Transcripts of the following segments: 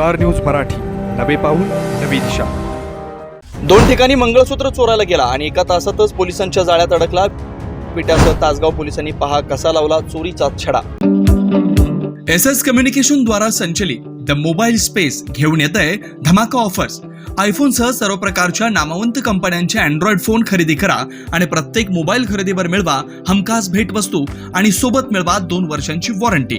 Star news Marathi. नवे पाऊल नवी दिशा. दोन ठिकाणी मंगळसूत्र चोरायला गेला आणि एका तासातच पोलिसांच्या जाळ्यात अडकला. पिठासह तासगाव पोलिसांनी पहा कसा लावला चोरीचा छडा. एस एस कम्युनिकेशन द्वारा संचलित द मोबाईल स्पेस घेऊन येत आहे धमाका ऑफर्स. आयफोनसह सर्व प्रकारच्या नामवंत कंपन्यांचे अँड्रॉइड फोन खरेदी करा आणि प्रत्येक मोबाईल खरेदीवर मिळवा हमखास भेटवस्तू आणि सोबत मिळवा दोन वर्षांची वॉरंटी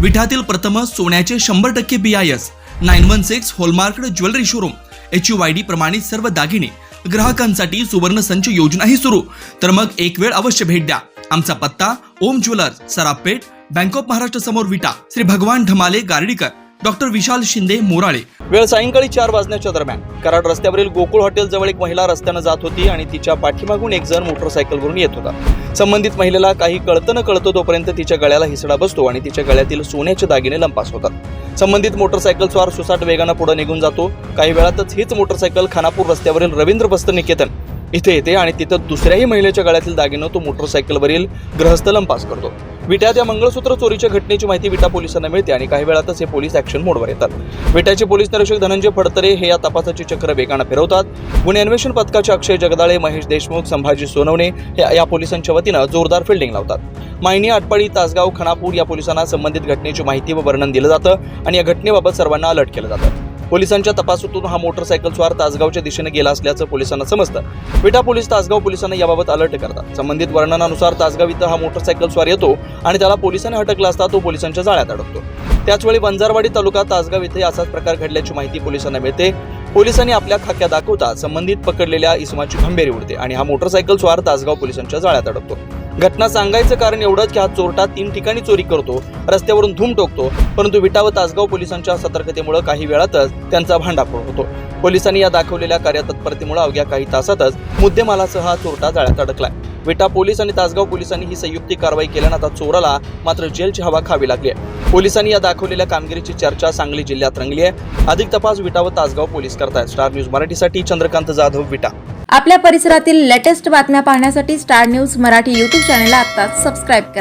विठातील प्रथम सोन्याचे शंभर टक्के B I S nine one six hallmark jewellery showroom H U Y D प्रमाणित सर्व दागिने ग्राहकांसाठी सुवर्ण संच योजनाही सुरू. तर मग एक वेळ अवश्य भेट द्या. आमचा पत्ता Om jewellers Sarapeth bank of Maharashtra समोर विटा श्री भगवान ढमाले गार्डीकर. डॉक्टर विशाल शिंदे मोराळे. वेळ सायंकाळी चार वाजण्याच्या दरम्यान. कराड रस्त्यावरील गोकुळ हॉटेल जवळ एक महिला रस्त्यानं जात होती आणि तिच्या पाठीमागून एक जण मोटरसायकलवरून येत होता. संबंधित महिलेला काही कळतं न कळतं तोपर्यंत तिच्या गळ्याला हिसडा बसतो आणि तिच्या गळ्यातील सोन्याचे दागिने लंपास होतात. संबंधित मोटरसायकल स्वार सुसाट वेगानं पुढे निघून जातो. काही वेळातच हीच मोटरसायकल खानापूर रस्त्यावरील रवींद्र बस्त निकेतन इथे येते आणि तिथं दुसऱ्याही महिलेच्या गळ्यातील दागिनं तो मोटरसायकलवरील ग्रहस्थ लंपास करतो. विट्यात या मंगळसूत्र चोरीच्या घटनेची माहिती विटा पोलिसांना मिळते आणि काही वेळातच हे पोलीस ऍक्शन मोडवर येतात. विट्याचे पोलीस निरीक्षक धनंजय फडतरे हे या तपासाची चक्र वेगानं फिरवतात. गुन्हे अन्वेषण पथकाचे अक्षय जगदाळे महेश देशमुख संभाजी सोनवणे हे या पोलिसांच्या वतीनं जोरदार फिल्डिंग लावतात. मायनी आटपाडी तासगाव खानापूर या पोलिसांना संबंधित घटनेची माहिती व वर्णन दिलं जातं आणि या घटनेबाबत सर्वांना अलर्ट केलं जातं. पोलिसांच्या तपासातून हा मोटरसायकल स्वार तासगावच्या दिशेने गेला असल्याचं पोलिसांना समजतं. विटा पोलीस तासगाव पोलिसांना याबाबत अलर्ट करतात. संबंधित वर्णनानुसार तासगाव इथं हा मोटरसायकल स्वार येतो आणि त्याला पोलिसांनी हटकला असता तो पोलिसांच्या जाळ्यात अडकतो. त्याचवेळी वंजारवाडी तालुका तासगाव इथे असाच प्रकार घडल्याची माहिती पोलिसांना मिळते. पोलिसांनी आपल्या खाक्या दाखवता संबंधित पकडलेल्या इसमाची खंबेरी उडते आणि हा मोटरसायकल स्वार तासगाव पोलिसांच्या जाळ्यात अडकतो. घटना सांगायचं कारण एवढंच की हा चोरटा तीन ठिकाणी चोरी करतो रस्त्यावरून धूम टोकतो परंतु विटा व तासगाव पोलिसांच्या सतर्कतेमुळे काही वेळातच त्यांचा भांडाफोड होतो. पोलिसांनी या दाखवलेल्या कार्यतत्परतेमुळे अवघ्या काही तासातच मुद्देमालासह हा चोरटा जाळ्यात अडकलाय. विटा पोलीस आणि तासगाव पोलिसांनी ही संयुक्ती कारवाई केल्यानं आता चोराला मात्र जेलची हवा खावी लागली आहे. पोलिसांनी या दाखवलेल्या कामगिरीची चर्चा सांगली जिल्ह्यात रंगली आहे. अधिक तपास विटा व तासगाव पोलीस करतायत. स्टार न्यूज मराठीसाठी चंद्रकांत जाधव विटा. आपल्या परिसरातील लेटेस्ट बातम्या पाहण्यासाठी स्टार न्यूज मराठी युट्यूब चॅनलला आता सबस्क्राईब करा.